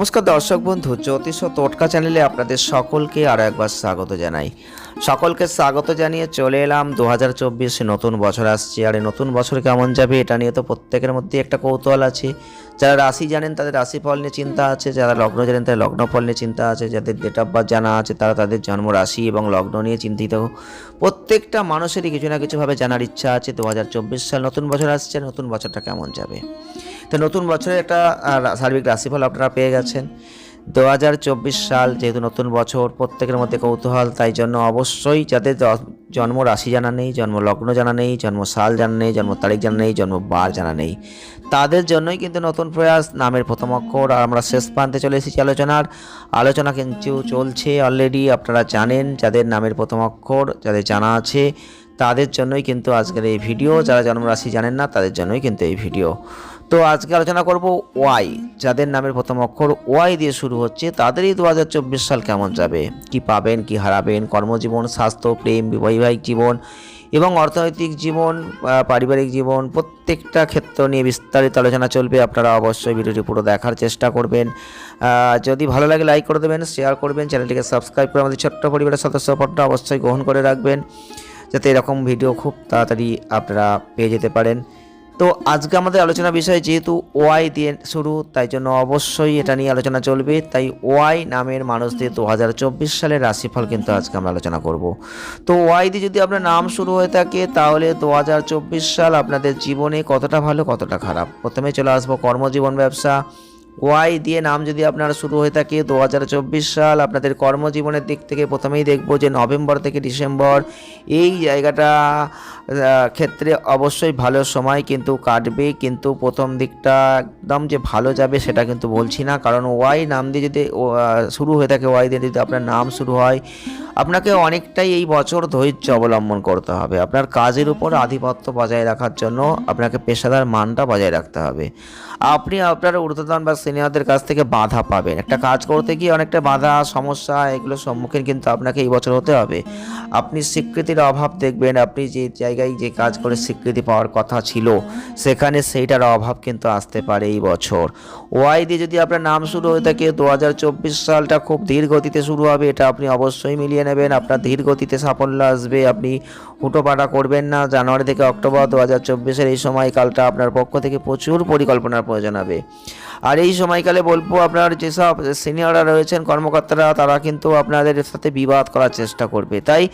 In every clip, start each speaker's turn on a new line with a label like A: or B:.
A: নমস্কার দর্শক বন্ধু, জ্যোতিষ টোটকা চ্যানেলে আপনাদের সকলকে আরও একবার স্বাগত জানাই। সকলকে স্বাগত জানিয়ে চলে এলাম দু হাজার নতুন বছর আসছে, আর এই নতুন বছর কেমন যাবে এটা নিয়ে তো প্রত্যেকের মধ্যে একটা কৌতূহল আছে। যারা রাশি জানেন তাদের রাশি ফল নিয়ে চিন্তা আছে, যারা লগ্ন জানেন তাদের লগ্ন ফল নিয়ে চিন্তা আছে, যাদের ডেট অফ বার্থ জানা আছে তারা তাদের জন্ম রাশি এবং লগ্ন নিয়ে চিন্তিত। প্রত্যেকটা মানুষেরই কিছু না কিছুভাবে জানার ইচ্ছা আছে দু হাজার চব্বিশ সাল নতুন বছর আসছে, নতুন বছরটা কেমন যাবে? তো নতুন বছরে একটা সার্বিক রাশিফল আপনারা পেয়ে গেছেন। দু হাজার চব্বিশ সাল যেহেতু নতুন বছর, প্রত্যেকের মধ্যে কৌতূহল, তাই জন্য অবশ্যই যাদের জন্ম রাশি জানা নেই, জন্ম লগ্ন জানা নেই, জন্ম সাল জানা নেই, জন্ম তারিখ জানা নেই, জন্ম বার জানা নেই, তাদের জন্যই কিন্তু নতুন প্রয়াস, নামের প্রথম অক্ষর, আর আমরা শেষ প্রান্তে চলে এসেছি আলোচনার। আলোচনা কিন্তু চলছে অলরেডি আপনারা জানেন যাদের নামের প্রথম অক্ষর, যাদের জানা আছে, তাদের জন্যই কিন্তু আজকের এই ভিডিও। যারা জন্মরাশি জানেন না, তাদের জন্যই কিন্তু এই ভিডিও। তো আজকে আলোচনা করব ওয়াই, যাদের নামের প্রথম অক্ষর ওয়াই দিয়ে শুরু হচ্ছে, তাদেরই দু হাজার চব্বিশ সাল কেমন যাবে? কি পাবেন, কি হারাবেন? কর্মজীবন, স্বাস্থ্য, প্রেম, বৈবাহিক জীবন এবং অর্থনৈতিক জীবন পারিবারিক জীবন, প্রত্যেকটা ক্ষেত্র নিয়ে বিস্তারিত আলোচনা চলবে। আপনারা অবশ্যই ভিডিওটি পুরো দেখার চেষ্টা করবেন। যদি ভালো লাগে, লাইক করে দেবেন শেয়ার করবেন, চ্যানেলটিকে সাবস্ক্রাইব করে আমাদের ছোট্ট পরিবারের সদস্য পদটা অবশ্যই গ্রহণ করে রাখবেন, যাতে এরকম ভিডিও খুব তাড়াতাড়ি আপনারা পেয়ে যেতে পারেন। তো আজকে আমাদের আলোচনা বিষয় যেহেতু ওয়াই দিয়ে শুরু, তাই জন্য অবশ্যই এটা নিয়ে আলোচনা চলবে। তাই ওয়াই নামের মানুষদের দু হাজার চব্বিশ সালের রাশিফল কিন্তু আজকে আমরা আলোচনা করব। তো ওয়াই দিয়ে যদি আপনার নাম শুরু হয়ে থাকে, তাহলে দু হাজার চব্বিশ সাল আপনাদের জীবনে কতটা ভালো, কতটা খারাপ? প্রথমে চলে আসব কর্মজীবন ব্যবসা। ওয়াই দিয়ে নাম যদি আপনার শুরু হয়ে থাকে দু হাজার চব্বিশ সাল, আপনাদের কর্মজীবনের দিক থেকে প্রথমেই দেখব যে নভেম্বর থেকে ডিসেম্বর এই জায়গাটা ক্ষেত্রে অবশ্যই ভালো সময় কিন্তু কাটবে, কিন্তু প্রথম দিকটা একদম যে ভালো যাবে সেটা কিন্তু বলছি না। কারণ ওয়াই নাম দিয়ে যদি শুরু হয়ে থাকে, ওয়াই দিয়ে যদি আপনার নাম শুরু হয়, আপনাকে অনেকটাই এই বছর ধৈর্য অবলম্বন করতে হবে। আপনার কাজের উপর আধিপত্য বজায় রাখার জন্য আপনাকে পেশাদার মানটা বজায় রাখতে হবে। আপনি আপনার ঊর্ধ্বতন বা সিনিয়রদের কাছ থেকে বাধা পাবেন। একটা কাজ করতে গিয়ে অনেকটা বাধা, সমস্যা, এগুলোর সম্মুখীন কিন্তু আপনাকে এই বছর হতে হবে। আপনি স্বীকৃতির অভাব দেখবেন, আপনি যে জায়গায় যে কাজ করে স্বীকৃতি পাওয়ার কথা ছিল, সেখানে সেইটার অভাব কিন্তু আসতে পারে এই বছর। ওয়াই দিয়ে যদি আপনার নাম শুরু হয়ে থাকে, দু হাজার চব্বিশ সালটা খুব ধীর গতিতে শুরু হবে, এটা আপনি অবশ্যই মিলিয়ে নেবেন। আপনার ধীর গতিতে সাফল্য আসবে, আপনি হুটোপাটা করবেন না। জানুয়ারি থেকে অক্টোবর দু হাজার চব্বিশের এই সময়কালটা আপনার পক্ষ থেকে প্রচুর পরিকল্পনার প্রয়োজন হবে। আর এই সময়কালে বলব আপনার যেসব সিনিয়ররা রয়েছেন, কর্মকর্তারা, তারা কিন্তু আপনাদের সাথে বিবাদ করার চেষ্টা করবে। তাই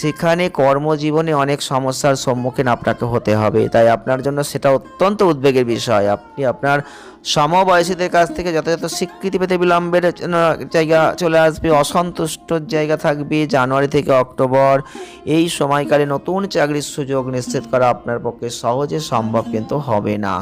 A: সেখানে কর্মজীবনে অনেক সমস্যার সম্মুখীন আপনাকে হতে হবে। তাই আপনার জন্য সেটা অত্যন্ত উদ্বেগের বিষয়। আপনি আপনার সমবয়সীদের কাছ থেকে যথাযথ স্বীকৃতি পেতে বিলম্বের জায়গা চলে আসবে অসন্তুষ্টর জায়গা থাকবে। জানুয়ারি থেকে অক্টোবর এই সময়কালে নতুন চাকরির সুযোগ নিশ্চিত করা আপনার পক্ষে সহজে সম্ভব কিন্তু হবে না।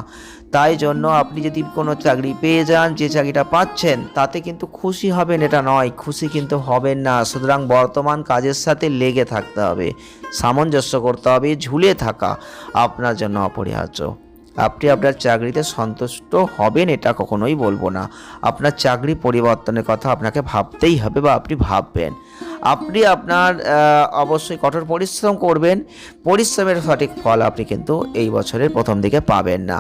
A: তাই জন্য আপনি যদি কোনো চাকরি পেয়ে যান, যে চাকরিটা পাচ্ছেন, তাতে কিন্তু খুশি হবেন, এটা নয়, খুশি কিন্তু হবেন না। সুতরাং বর্তমান কাজের সাথে লেগে থাকতে হবে, সামঞ্জস্য করতে হবে, ঝুলে থাকা আপনার জন্য অপরিহার্য। আপনি আপনার চাকরিতে সন্তুষ্ট হবেন, এটা কখনোই বলব না। আপনার চাকরি পরিবর্তনের কথা আপনাকে ভাবতেই হবে বা আপনি ভাববেন। আপনি আপনার অবশ্যই কঠোর পরিশ্রম করবেন। পরিশ্রমের সঠিক ফল আপনি কিন্তু এই বছরের প্রথম দিকে পাবেন না।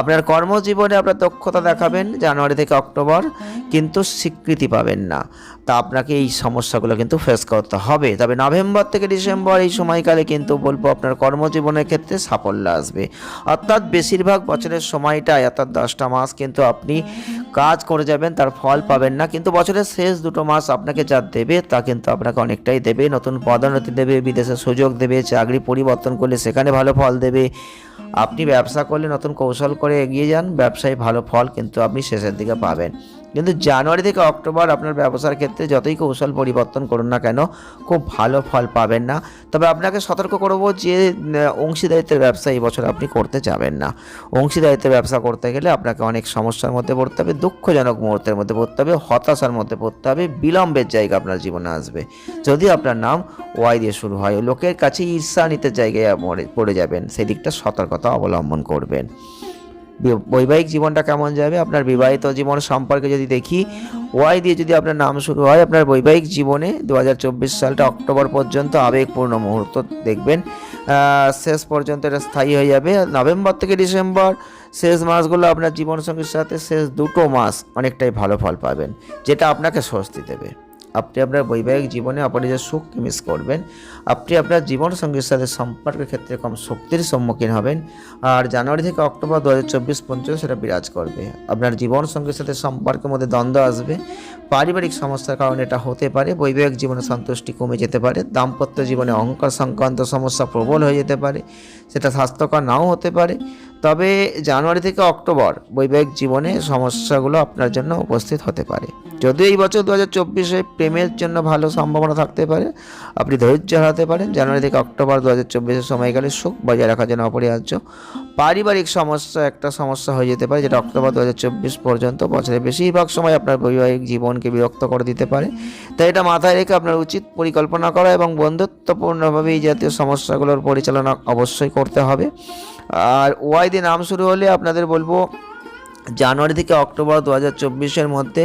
A: আপনার কর্মজীবনে আপনার দক্ষতা দেখাবেন জানুয়ারি থেকে অক্টোবর, কিন্তু স্বীকৃতি পাবেন না। তা আপনাকে এই সমস্যাগুলো কিন্তু ফেস করতে হবে। তবে নভেম্বর থেকে ডিসেম্বর এই সময়কালে কিন্তু বলব আপনার কর্মজীবনের ক্ষেত্রে সাফল্য আসবে। অর্থাৎ বেশিরভাগ বছরের সময়টায় অর্থাৎ দশটা মাস কিন্তু আপনি কাজ করে যাবেন, তার ফল পাবেন না। কিন্তু বছরের শেষ দুটো মাস আপনাকে যা দেবে, তা কিন্তু আপনাকে অনেকটাই দেবে। নতুন পদোন্নতি দেবে, বিদেশে সুযোগ দেবে, চাকরি পরিবর্তন করলে সেখানে ভালো ফল দেবে। আপনি ব্যবসা করলে নতুন কৌশল করে এগিয়ে যান, ব্যবসায় ভালো ফল কিন্তু আপনি শেষের দিকে পাবেন। কিন্তু জানুয়ারি থেকে অক্টোবর আপনার ব্যবসার ক্ষেত্রে যতই কৌশল পরিবর্তন করুন না কেন, খুব ভালো ফল পাবেন না। তবে আপনাকে সতর্ক করব যে অংশীদারিত্বের ব্যবসা এই বছর আপনি করতে যাবেন না। অংশীদারিত্বের ব্যবসা করতে গেলে আপনাকে অনেক সমস্যার মধ্যে পড়তে হবে, দুঃখজনক মুহূর্তের মধ্যে পড়তে হবে, হতাশার মধ্যে পড়তে হবে, বিলম্বের জায়গা আপনার জীবনে আসবে। যদি আপনার নাম ওয়াই দিয়ে শুরু হয়, লোকের কাছে ঈর্ষান্বিতের জায়গায় পড়ে- যাবেন সেই দিকটা সতর্কতা অবলম্বন করবেন। বৈবাহিক জীবনটা কেমন যাবে? আপনার বিবাহিত জীবন সম্পর্কে যদি দেখি, ওয়াই দিয়ে যদি আপনার নাম শুরু হয়, আপনার বৈবাহিক জীবনে দু হাজার চব্বিশ সালটা অক্টোবর পর্যন্ত আবেগপূর্ণ মুহূর্ত দেখবেন। শেষ পর্যন্ত এটা স্থায়ী হয়ে যাবে। নভেম্বর থেকে ডিসেম্বর, শেষ মাসগুলো আপনার জীবনসঙ্গীর সাথে শেষ দুটো মাস অনেকটাই ভালো ফল পাবেন, যেটা আপনাকে স্বস্তি দেবে। আপনি আপনার বৈবাহিক জীবনে যে সুখকে মিস করবেন। আপনি আপনার জীবনসঙ্গীর সাথে সম্পর্কের ক্ষেত্রে কম শক্তির সম্মুখীন হবেন। আর জানুয়ারি থেকে অক্টোবর দু হাজার চব্বিশ পর্যন্ত সেটা বিরাজ করবে। আপনার জীবনসঙ্গীর সাথে সম্পর্কের মধ্যে দ্বন্দ্ব আসবে। পারিবারিক সমস্যার কারণে এটা হতে পারে। বৈবাহিক জীবনে সন্তুষ্টি কমে যেতে পারে। দাম্পত্য জীবনে অহংকার সংক্রান্ত সমস্যা প্রবল হয়ে যেতে পারে। সেটা স্বাস্থ্যকর নাও হতে পারে। তবে জানুয়ারি থেকে অক্টোবর বৈবাহিক জীবনে সমস্যাগুলো আপনার জন্য উপস্থিত হতে পারে। যদিও এই বছর দু হাজার চব্বিশে প্রেমের জন্য ভালো সম্ভাবনা থাকতে পারে, আপনি ধৈর্য হারাতে পারেন। জানুয়ারি থেকে অক্টোবর দু হাজার চব্বিশের সময়কালে সুখ বজায় রাখার জন্য অপরিহার্য পারিবারিক সমস্যা, একটা সমস্যা হয়ে যেতে পারে যেটা অক্টোবর দু হাজার চব্বিশ পর্যন্ত বছরের বেশিরভাগ সময় আপনার বৈবাহিক জীবনকে বিরক্ত করে দিতে পারে। তাই এটা মাথায় রেখে আপনার উচিত পরিকল্পনা করা এবং বন্ধুত্বপূর্ণভাবে এই জাতীয় সমস্যাগুলোর পরিচালনা অবশ্যই করতে হবে। আর ওয়াই নাম শুরু হলে আপনাদের বলব জানুয়ারি থেকে অক্টোবর দু হাজার চব্বিশের মধ্যে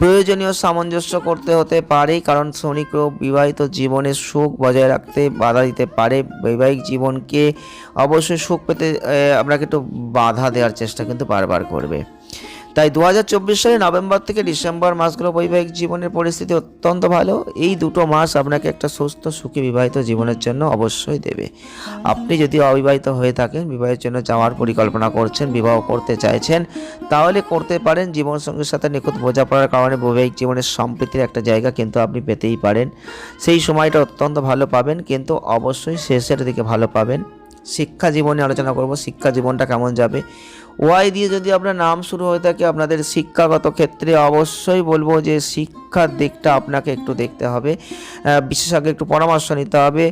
A: প্রয়োজনীয় সামঞ্জস্য করতে হতে পারে, কারণ শনি গ্রহ বিবাহিত জীবনে সুখ বজায় রাখতে বাধা দিতে পারে। বৈবাহিক জীবনকে অবশ্যই সুখ পেতে আপনাকে একটু বাধা দেওয়ার চেষ্টা কিন্তু বারবার করবে। তাই দু সালে নভেম্বর থেকে ডিসেম্বর মাসগুলো বৈবাহিক জীবনের পরিস্থিতি অত্যন্ত ভালো। এই দুটো মাস আপনাকে একটা সুস্থ, সুখী, বিবাহিত জীবনের জন্য অবশ্যই দেবে। আপনি যদি অবিবাহিত হয়ে থাকেন, বিবাহের জন্য যাওয়ার পরিকল্পনা করছেন, বিবাহ করতে চাইছেন, তাহলে করতে পারেন। জীবনসঙ্গীর সাথে নিখুঁত বোঝাপড়ার কারণে বৈবাহিক জীবনের সম্প্রীতির একটা জায়গা কিন্তু আপনি পেতেই পারেন। সেই সময়টা অত্যন্ত ভালো পাবেন, কিন্তু অবশ্যই শেষের দিকে ভালো পাবেন। শিক্ষা জীবনে আলোচনা করব, শিক্ষা জীবনটা কেমন যাবে? ওয়াই দিয়ে যদি আপনার নাম শুরু হয়ে থাকে আপনাদের শিক্ষাগত ক্ষেত্রে অবশ্যই বলব যে শিক্ষার দিকটা আপনাকে একটু দেখতে হবে। বিশেষজ্ঞ একটু পরামর্শ নিতে হবে।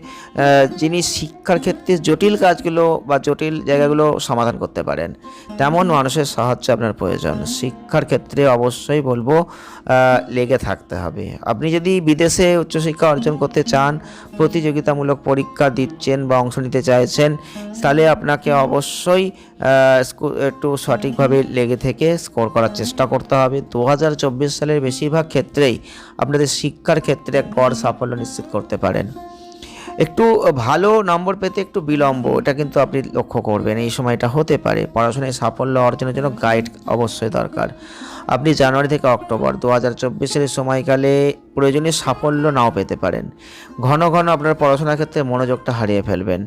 A: যিনি শিক্ষার ক্ষেত্রে জটিল কাজগুলো বা জটিল জায়গাগুলো সমাধান করতে পারেন, তেমন মানুষের সাহায্য আপনার প্রয়োজন। শিক্ষার ক্ষেত্রে অবশ্যই বলব লেগে থাকতে হবে। আপনি যদি বিদেশে উচ্চশিক্ষা অর্জন করতে চান, প্রতিযোগিতামূলক পরীক্ষা দিচ্ছেন বা অংশ নিতে চাইছেন, তাহলে আপনাকে অবশ্যই একটু সঠিকভাবে লেগে থেকে স্কোর করার চেষ্টা করতে হবে। দু হাজার চব্বিশ সালের বেশিরভাগ ক্ষেত্রেই আপনাদের শিক্ষার ক্ষেত্রে এক গড় সাফল্য নিশ্চিত করতে পারেন। একটু ভালো নম্বর পেতে একটু বিলম্ব, এটা কিন্তু আপনি লক্ষ্য করবেন, এই সময়টা হতে পারে। পড়াশোনায় সাফল্য অর্জনের জন্য গাইড অবশ্যই দরকার। আপনি জানুয়ারি থেকে অক্টোবর দু হাজার চব্বিশের সময়কালে প্রয়োজনীয় সাফল্য নাও পেতে পারেন। ঘন ঘন আপনার পড়াশোনার ক্ষেত্রে মনোযোগটা হারিয়ে ফেলবেন।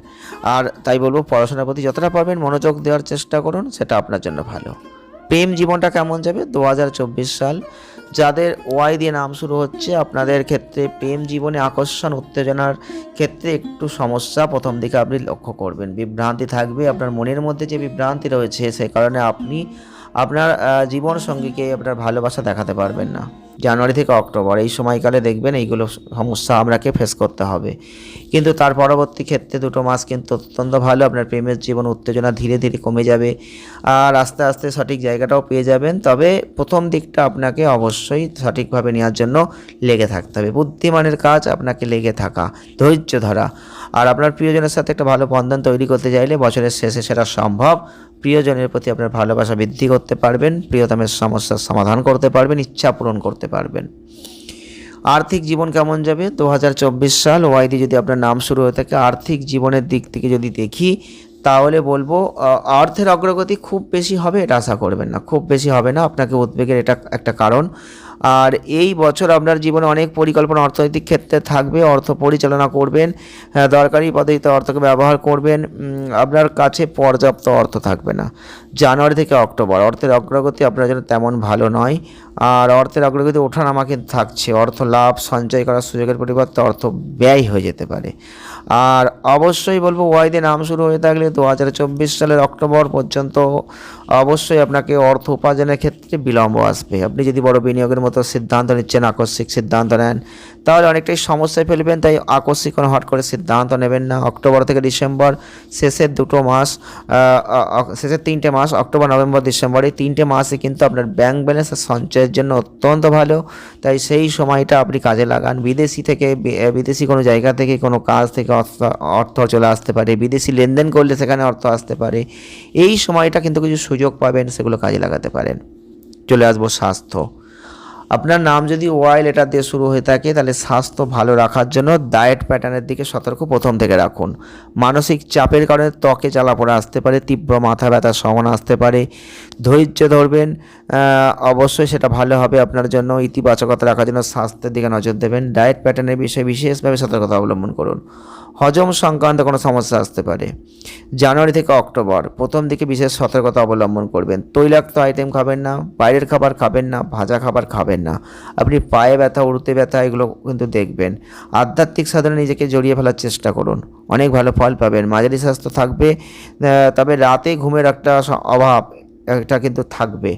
A: আর তাই বলব, পড়াশোনার প্রতি যতটা পারবেন মনোযোগ দেওয়ার চেষ্টা করুন, সেটা আপনার জন্য ভালো। প্রেম জীবনটা কেমন যাবে? দু হাজার চব্বিশ সাল যাদের ওয়াই দিয়ে নাম শুরু হচ্ছে, আপনাদের ক্ষেত্রে প্রেম জীবনে আকর্ষণ, উত্তেজনার ক্ষেত্রে একটু সমস্যা। প্রথম দিকে আপনি লক্ষ্য করবেন, বিভ্রান্তি থাকবে। আপনার মনের মধ্যে যে বিভ্রান্তি রয়েছে, সে কারণে আপনি আপনার জীবন সঙ্গীকে আপনার ভালোবাসা দেখাতে পারবেন না। জানুয়ারি থেকে অক্টোবর, এই সময়কালে দেখবেন এইগুলো সমস্যা আপনাকে ফেস করতে হবে। কিন্তু তার পরবর্তী ক্ষেত্রে দুটো মাস কিন্তু অত্যন্ত ভালো, আপনার প্রেমের জীবন উত্তেজনা ধীরে ধীরে কমে যাবে আর আস্তে আস্তে সঠিক জায়গাটাও পেয়ে যাবেন। তবে প্রথম দিকটা আপনাকে অবশ্যই সঠিকভাবে নেওয়ার জন্য লেগে থাকতে হবে। বুদ্ধিমানের কাজ আপনাকে লেগে থাকা, ধৈর্য ধরা। আর আপনার প্রিয়জনের সাথে একটা ভালো বন্ধন তৈরি করতে চাইলে বছরের শেষে সেটা সম্ভব। প্রিয়জনের প্রতি আপনার ভালোবাসা বৃদ্ধি করতে পারবেন, প্রিয়তমের সমস্যার সমাধান করতে পারবেন, ইচ্ছা পূরণ করতে পারবেন। আর্থিক জীবন কেমন যাবে? দু হাজার চব্বিশ সাল ওয়াইদি যদি আপনার নাম শুরু হয়ে থাকে আর্থিক জীবনের দিক থেকে যদি দেখি তাহলে বলব অর্থের অগ্রগতি খুব বেশি হবে এটা আশা করবেন না। খুব বেশি হবে না আপনাকে উদ্বেগের এটা একটা কারণ। আর এই বছর আপনার জীবনে অনেক পরিকল্পনা অর্থনৈতিক ক্ষেত্রে থাকবে অর্থ পরিচালনা করবেন হ্যাঁ, দরকারি পদ্ধতিতে অর্থকে ব্যবহার করবেন আপনার কাছে পর্যাপ্ত অর্থ থাকবে না। জানুয়ারি থেকে অক্টোবর অর্থের অগ্রগতি আপনার জন্য তেমন ভালো নয়। আর অর্থের অগ্রগতি ওঠানামা কিন্তু থাকছে। অর্থ লাভ, সঞ্চয় করার সুযোগের পরিবর্তে অর্থ ব্যয় হয়ে যেতে পারে। আর অবশ্যই বলব ওয়াইদে নাম শুরু হয়ে থাকলে দু হাজার চব্বিশ সালের অক্টোবর পর্যন্ত অবশ্যই আপনাকে অর্থ উপার্জনের ক্ষেত্রে বিলম্ব আসবে। আপনি যদি বড় বিনিয়োগের মতো সিদ্ধান্ত নিচ্ছেন, আকস্মিক সিদ্ধান্ত নেন, তাহলে অনেকটাই সমস্যায় ফেলবেন, তাই আকস্মিক কোনো হট করে সিদ্ধান্ত নেবেন না। অক্টোবর থেকে ডিসেম্বর, শেষের দুটো মাস শেষের তিনটে মাস, অক্টোবর, নভেম্বর, ডিসেম্বর, এই তিনটে মাসে কিন্তু আপনার ব্যাংক ব্যালেন্স আর সঞ্চয়ের শরীরের জন্য অত্যন্ত ভালো। তাই সেই সময়টা আপনি কাজে লাগান। বিদেশি থেকে বিদেশি কোনো জায়গা থেকে কোনো কাজ থেকে অর্থ অর্থ চলে আসতে পারে। বিদেশি লেনদেন করলে সেখানে অর্থ আসতে পারে। এই সময়টা কিন্তু কিছু সুযোগ পাবেন, সেগুলো কাজে লাগাতে পারেন। চলে আসব স্বাস্থ্য। আপনার নাম যদি ওয়াই লেটার দিয়ে শুরু হয়ে থাকে, তাহলে স্বাস্থ্য ভালো রাখার জন্য ডায়েট প্যাটার্নের দিকে সতর্ক প্রথম থেকে রাখুন। মানসিক চাপের কারণে ত্বকে জ্বালাপোড়া আসতে পারে, তীব্র মাথা ব্যথার সমান আসতে পারে। ধৈর্য ধরবেন অবশ্যই সেটা ভালো হবে আপনার জন্য। ইতিবাচকতা রাখার জন্য স্বাস্থ্যের দিকে নজর দেবেন। ডায়েট প্যাটার্নের বিষয়ে বিশেষভাবে সতর্কতা অবলম্বন করুন। হজম সংক্রান্ত কোনো সমস্যা আসতে পারে। জানুয়ারি থেকে অক্টোবর, প্রথম দিকে বিশেষ সতর্কতা অবলম্বন করবেন। তৈলাক্ত আইটেম খাবেন না, বাইরের খাবার খাবেন না, ভাজা খাবার খাবেন না। আপনি পায়ে ব্যথা উড়তে ব্যথা, এগুলো কিন্তু দেখবেন। আধ্যাত্মিক সাধনে নিজেকে জড়িয়ে ফেলার চেষ্টা করুন। অনেক ভালো ফল পাবেন। মাঝারি স্বাস্থ্য থাকবে তবে রাতে ঘুমের একটা অভাব একটা কিন্তু থাকবে।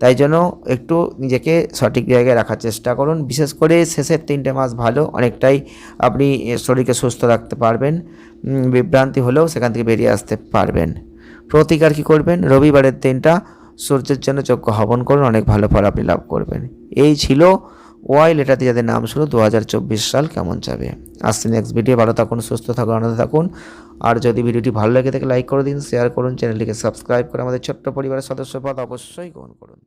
A: তাই জন্য একটু নিজেকে সঠিক জায়গায় রাখার চেষ্টা করুন। বিশেষ করে শেষের তিনটে মাস ভালো, অনেকটাই আপনি শরীরকে সুস্থ রাখতে পারবেন বিভ্রান্তি হলেও সেখান থেকে বেরিয়ে আসতে পারবেন। প্রতিকার কী করবেন? রবিবারের দিনটা সূর্যের জন্য যজ্ঞ হবন করুন, অনেক ভালো ফল আপনি লাভ করবেন। এই ছিল ওয়াই লেটারতে যাদের নাম শুরু দু সাল কেমন যাবে? আসছে নেক্সট ভিডিও ভালো থাকুন, সুস্থ থাকুন, আনন্দ থাকুন। আর যদি ভিডিওটি ভালো লাগে থাকে লাইক করে দিন শেয়ার করুন চ্যানেলটিকে সাবস্ক্রাইব করে আমাদের ছোট্ট পরিবারের সদস্য পদ অবশ্যই গ্রহণ করুন।